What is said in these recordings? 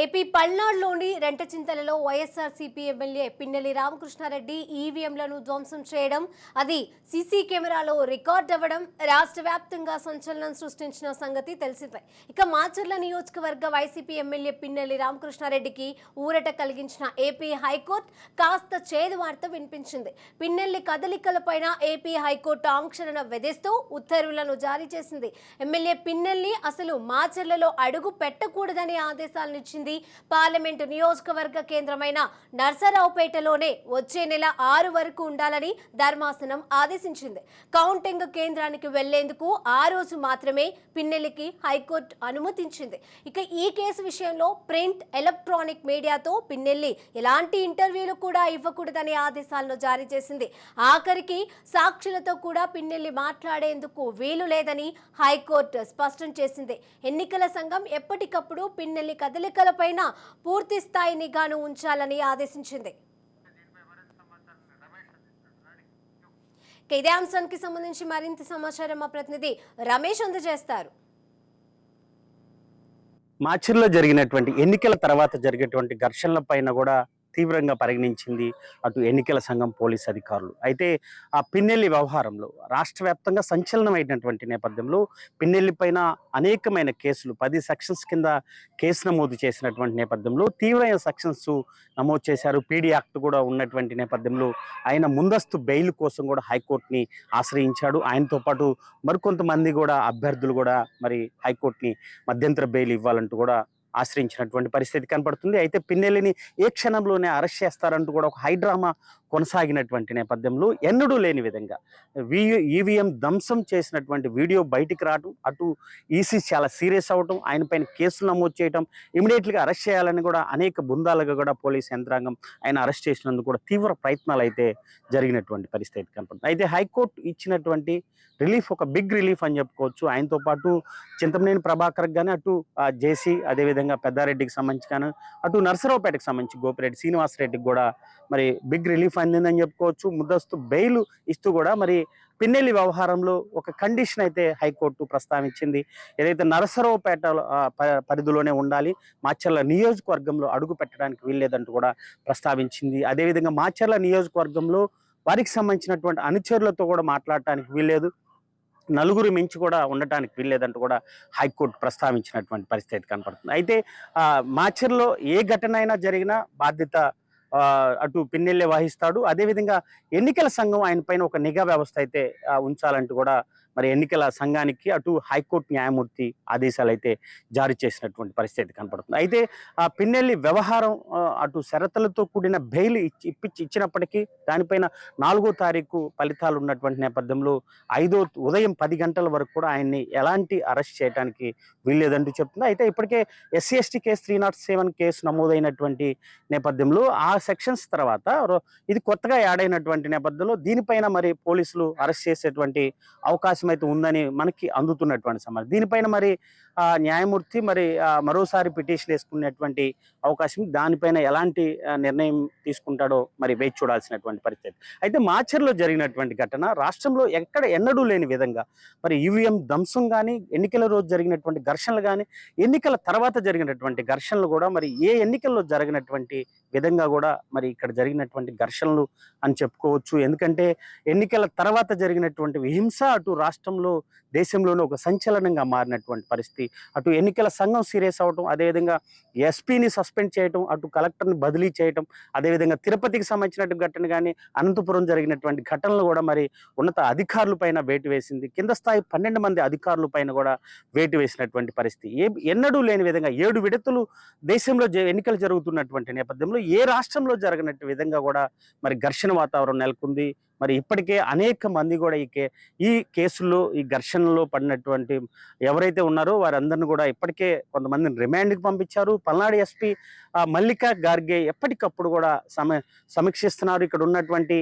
AP పల్నాడులోని రెంటచింతలలో YSRCP MLA Pinnelli Ramakrishna Reddy ఈవీఎంలను ధ్వంసం చేయడం అది సీసీ కెమెరాలో రికార్డ్ అవ్వడం రాష్ట్ర వ్యాప్తంగా సంచలనం సృష్టించిన సంగతి తెలిసిందే. ఇక మాచర్ల నియోజకవర్గ వైసీపీ ఎమ్మెల్యే పిన్నెల్లి రామకృష్ణారెడ్డికి ఊరట కలిగించిన ఏపీ హైకోర్టు కాస్త చేదు వార్త వినిపించింది. పిన్నెల్లి కదలికలపైన ఏపీ హైకోర్టు ఆంక్షలను విధిస్తూ ఉత్తర్వులను జారీ చేసింది. ఎమ్మెల్యే పిన్నెల్లి అసలు మాచర్లలో అడుగు పెట్టకూడదనే ఆదేశాలను ఇచ్చింది పార్లమెంటు నియోజకవర్గ కేంద్రమైన నర్సరావుపేటలోనే వచ్చే నెల ఆరు వరకు ఉండాలని ధర్మాసనం ఆదేశించింది. కౌంటింగ్ కేంద్రానికి వెళ్ళేందుకు ఆ రోజు మాత్రమే పిన్నెల్లికి హైకోర్టు అనుమతించింది. ఇక ఈ కేసు విషయంలో ప్రింట్ ఎలక్ట్రానిక్ మీడియాతో పిన్నెల్లి ఎలాంటి ఇంటర్వ్యూలు కూడా ఇవ్వకూడదనే ఆదేశాలను జారీ చేసింది. ఆఖరికి సాక్షులతో కూడా పిన్నెల్లి మాట్లాడేందుకు వీలు లేదని హైకోర్టు స్పష్టం చేసింది. ఎన్నికల సంఘం ఎప్పటికప్పుడు పిన్నెల్లి అంశాలపైన పూర్తి స్థాయి నిఘాను ఉంచాలని ఆదేశించింది. ఇదే అంశానికి సంబంధించి మరింత సమాచారం మా ప్రతినిధి రమేష్ అందజేస్తారు. మాచిర్లో జరిగినటువంటి ఎన్నికల తర్వాత జరిగేటువంటి ఘర్షణల పైన కూడా తీవ్రంగా పరిగణించింది అటు ఎన్నికల సంఘం పోలీస్ అధికారులు. అయితే ఆ పిన్నెల్లి వ్యవహారంలో రాష్ట్ర వ్యాప్తంగా సంచలనమైనటువంటి నేపథ్యంలో పిన్నెల్లి పైన అనేకమైన కేసులు పది సెక్షన్స్ కింద కేసు నమోదు చేసినటువంటి నేపథ్యంలో తీవ్రమైన సెక్షన్స్ నమోదు చేశారు. పీడీ యాక్ట్ కూడా ఉన్నటువంటి నేపథ్యంలో ఆయన ముందస్తు బెయిల్ కోసం కూడా హైకోర్టుని ఆశ్రయించాడు. ఆయనతో పాటు మరికొంతమంది కూడా అభ్యర్థులు కూడా మరి హైకోర్టుని మధ్యంతర బెయిల్ ఇవ్వాలంటూ కూడా ఆశ్రయించినటువంటి పరిస్థితి కనపడుతుంది. అయితే పిన్నెల్లిని ఏ క్షణంలోనే అరెస్ట్ చేస్తారంటూ కూడా ఒక హైడ్రామా కొనసాగినటువంటి నేపథ్యంలో ఎన్నడూ లేని విధంగా ఈవీఎం ధ్వంసం చేసినటువంటి వీడియో బయటికి రావడం అటు ఈసీ చాలా సీరియస్ అవటం ఆయన పైన కేసులు నమోదు చేయడం ఇమీడియట్గా అరెస్ట్ చేయాలని కూడా అనేక బృందాలుగా కూడా పోలీస్ యంత్రాంగం ఆయన అరెస్ట్ చేసినందుకు కూడా తీవ్ర ప్రయత్నాలు అయితే జరిగినటువంటి పరిస్థితి కనపడుతుంది. అయితే హైకోర్టు ఇచ్చినటువంటి రిలీఫ్ ఒక బిగ్ రిలీఫ్ అని చెప్పుకోవచ్చు. ఆయనతో పాటు చింతమనేని ప్రభాకర్ కానీ అటు జేసీ అదేవిధంగా పెద్దారెడ్డికి సంబంధించి కానీ అటు నర్సరావుపేటకి సంబంధించి గోపిరెడ్డి శ్రీనివాసరెడ్డికి కూడా మరి బిగ్ రిలీఫ్ అందిందని చెప్పుకోవచ్చు. ముద్దస్తు బెయిల్ ఇస్తూ కూడా మరి పిన్నెల్లి వ్యవహారంలో ఒక కండిషన్ అయితే హైకోర్టు ప్రస్తావించింది. ఏదైతే నరసరావుపేట ప- పరిధిలోనే ఉండాలి మాచర్ల నియోజకవర్గంలో అడుగు పెట్టడానికి వీల్లేదంటూ కూడా ప్రస్తావించింది. అదేవిధంగా మాచర్ల నియోజకవర్గంలో వారికి సంబంధించినటువంటి అనుచరులతో కూడా మాట్లాడటానికి వీల్లేదు. నలుగురు మించి కూడా ఉండటానికి వీల్లేదంటూ కూడా హైకోర్టు ప్రస్తావించినటువంటి పరిస్థితి కనపడుతుంది. అయితే మాచర్లో ఏ ఘటన అయినా జరిగినా బాధ్యత అటు పిన్నెల్లే వహిస్తాడు. అదేవిధంగా ఎన్నికల సంఘం ఆయన పైన ఒక నిఘా వ్యవస్థ అయితే ఉంచాలంటూ కూడా మరి ఎన్నికల సంఘానికి అటు హైకోర్టు న్యాయమూర్తి ఆదేశాలు అయితే జారీ చేసినటువంటి పరిస్థితి కనపడుతుంది. అయితే ఆ పిన్నెల్లి వ్యవహారం అటు షరతులతో కూడిన బెయిల్ ఇచ్చి ఇప్పించి ఇచ్చినప్పటికీ దానిపైన నాలుగో తారీఖు ఫలితాలు ఉన్నటువంటి నేపథ్యంలో ఐదో ఉదయం పది గంటల వరకు కూడా ఆయన్ని ఎలాంటి అరెస్ట్ చేయడానికి వీల్లేదంటూ చెప్తుంది. అయితే ఇప్పటికే SC ST case three not seven case నమోదైనటువంటి నేపథ్యంలో ఆ సెక్షన్స్ తర్వాత రో- ఇది కొత్తగా యాడ్ అయినటువంటి నేపథ్యంలో దీనిపైన మరి పోలీసులు అరెస్ట్ చేసేటువంటి అవకాశం అయితే ఉందని మనకి అందుతున్నటువంటి సమాచారం దీనిపైన మరి న్యాయమూర్తి మరి మరోసారి పిటిషన్ వేసుకునేటువంటి అవకాశం దానిపైన ఎలాంటి నిర్ణయం తీసుకుంటాడో మరి వేచి చూడాల్సినటువంటి పరిస్థితి. అయితే మాచర్లో జరిగినటువంటి ఘటన రాష్ట్రంలో ఎక్కడ ఎన్నడూ లేని విధంగా మరి ఈవీఎం ధ్వంసం కానీ ఎన్నికల రోజు జరిగినటువంటి ఘర్షణలు కానీ ఎన్నికల తర్వాత జరిగినటువంటి ఘర్షణలు కూడా మరి ఏ ఎన్నికల్లో జరిగినటువంటి విధంగా కూడా మరి ఇక్కడ జరిగినటువంటి ఘర్షణలు అని చెప్పుకోవచ్చు. ఎందుకంటే ఎన్నికల తర్వాత జరిగినటువంటి హింస అటు రాష్ట్రంలో దేశంలోనే ఒక సంచలనంగా మారినటువంటి పరిస్థితి అటు ఎన్నికల సంఘం సీరియస్ అవటం అదేవిధంగా ఎస్పీని సస్పెండ్ చేయటం అటు కలెక్టర్ని బదిలీ చేయటం అదేవిధంగా తిరుపతికి సంబంధించినటువంటి ఘటన కానీ అనంతపురం జరిగినటువంటి ఘటనలు కూడా మరి ఉన్నత అధికారుల పైన వేటు వేసింది. కింద స్థాయి పన్నెండు మంది అధికారుల పైన కూడా వేటు వేసినటువంటి పరిస్థితి. ఏ ఎన్నడూ లేని విధంగా ఏడు విడతలు దేశంలో జ- ఎన్నికలు జరుగుతున్నటువంటి నేపథ్యంలో ఏ రాష్ట్రంలో జరగనట్టు విధంగా కూడా మరి ఘర్షణ వాతావరణం నెలకొంది. మరి ఇప్పటికే అనేక మంది కూడా ఈ కే ఈ కేసుల్లో ఈ ఘర్షణలో పడినటువంటి ఎవరైతే ఉన్నారో వారందరిని కూడా ఇప్పటికే కొంతమందిని రిమాండ్కి పంపించారు. పల్నాడు ఎస్పీ మల్లికా గార్గే ఎప్పటికప్పుడు కూడా సమ సమీక్షిస్తున్నారు. ఇక్కడ ఉన్నటువంటి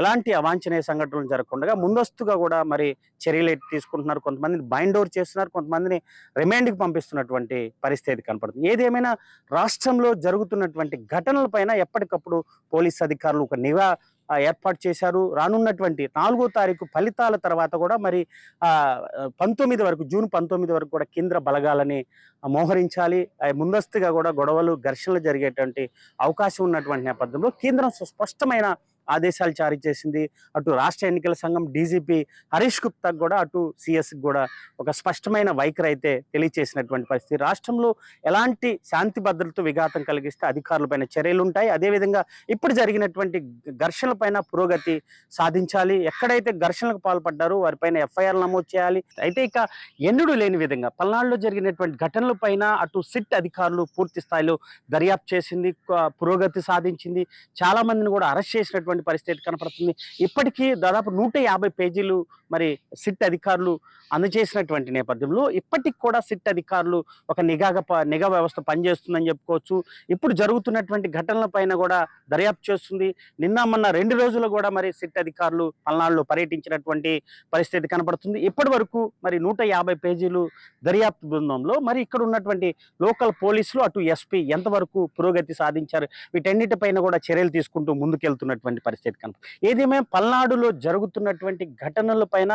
ఎలాంటి అవాంఛనీయ సంఘటనలు జరగకుండా ముందస్తుగా కూడా మరి చర్యలు తీసుకుంటున్నారు. కొంతమందిని బైండ్ ఓవర్ చేస్తున్నారు. కొంతమందిని రిమాండ్కి పంపిస్తున్నటువంటి పరిస్థితి కనపడుతుంది. ఏదేమైనా రాష్ట్రంలో జరుగుతున్నటువంటి ఘటనల పైన ఎప్పటికప్పుడు పోలీస్ అధికారులు ఒక నివా ఏర్పాటు చేశారు. రానున్నటువంటి నాలుగో తారీఖు ఫలితాల తర్వాత కూడా మరి పంతొమ్మిది వరకు జూన్ పంతొమ్మిది వరకు కూడా కేంద్ర బలగాలని మోహరించాలి. ముందస్తుగా కూడా గొడవలు ఘర్షణలు జరిగేటువంటి అవకాశం ఉన్నటువంటి నేపథ్యంలో కేంద్రం స్పష్టమైన ఆదేశాలు జారీ చేసింది. అటు రాష్ట్ర ఎన్నికల సంఘం డీజీపీ హరీష్ గుప్తా కూడా అటు సిఎస్ కూడా ఒక స్పష్టమైన వైఖరి అయితే తెలియచేసినటువంటి పరిస్థితి. రాష్ట్రంలో ఎలాంటి శాంతి భద్రత విఘాతం కలిగిస్తే అధికారులపైన చర్యలు ఉంటాయి. అదేవిధంగా ఇప్పుడు జరిగినటువంటి ఘర్షణలపైన పురోగతి సాధించాలి. ఎక్కడైతే ఘర్షణలకు పాల్పడ్డారో వారిపైన ఎఫ్ఐఆర్ నమోదు చేయాలి. అయితే ఇక ఎన్నడూ లేని విధంగా పల్నాడులో జరిగినటువంటి ఘటనలపైన అటు సిట్ అధికారులు పూర్తి స్థాయిలో దర్యాప్తు చేసింది పురోగతి సాధించింది. చాలామందిని కూడా అరెస్ట్ చేసినటువంటి పరిస్థితి కనపడుతుంది. ఇప్పటికీ దాదాపు నూట యాభై పేజీలు మరి సిట్ అధికారులు అందజేసినటువంటి నేపథ్యంలో ఇప్పటికి కూడా సిట్ అధికారులు ఒక నిఘాగా ప- నిఘా వ్యవస్థ పనిచేస్తుందని చెప్పుకోవచ్చు. ఇప్పుడు జరుగుతున్నటువంటి ఘటనల పైన కూడా దర్యాప్తు చేస్తుంది. నిన్న మొన్న రెండు రోజులు కూడా మరి సిట్ అధికారులు పల్నాడులో పర్యటించినటువంటి పరిస్థితి కనపడుతుంది. ఇప్పటి వరకు మరి నూట యాభై పేజీలు దర్యాప్తు బృందంలో మరి ఇక్కడ ఉన్నటువంటి లోకల్ పోలీసులు అటు ఎస్పీ ఎంతవరకు పురోగతి సాధించారు? వీటన్నిటిపైన కూడా చర్యలు తీసుకుంటూ ముందుకెళ్తున్నటువంటి పరిస్థితి కనుక ఏదేమైనా పల్నాడులో జరుగుతున్నటువంటి ఘటనలపైన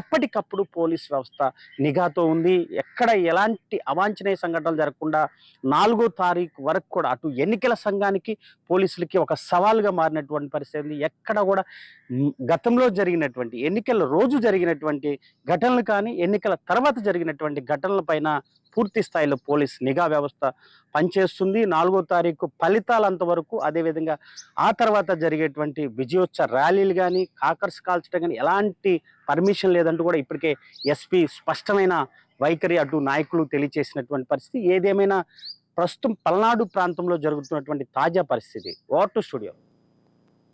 ఎప్పటికప్పుడు పోలీస్ వ్యవస్థ నిఘాతో ఉంది. ఎక్కడ ఎలాంటి అవాంఛనీయ సంఘటనలు జరగకుండా నాలుగో తారీఖు వరకు కూడా అటు ఎన్నికల సంఘానికి పోలీసులకి ఒక సవాల్గా మారినటువంటి పరిస్థితి ఉంది. ఎక్కడ కూడా గతంలో జరిగినటువంటి ఎన్నికల రోజు జరిగినటువంటి ఘటనలు కానీ ఎన్నికల తర్వాత జరిగినటువంటి ఘటనలపైన పూర్తి స్థాయిలో పోలీస్ నిఘా వ్యవస్థ పనిచేస్తుంది. నాలుగో తారీఖు ఫలితాలంత వరకు అదేవిధంగా ఆ తర్వాత జరిగేటువంటి విజయోత్సవ ర్యాలీలు కానీ కాకర్స్ కాల్చడం కానీ ఎలాంటి పర్మిషన్ లేదంటూ కూడా ఇప్పటికే ఎస్పీ స్పష్టమైన వైఖరి అటు నాయకులు తెలియచేసినటువంటి పరిస్థితి. ఏదేమైనా ప్రస్తుతం పల్నాడు ప్రాంతంలో జరుగుతున్నటువంటి తాజా పరిస్థితి. Vote studio.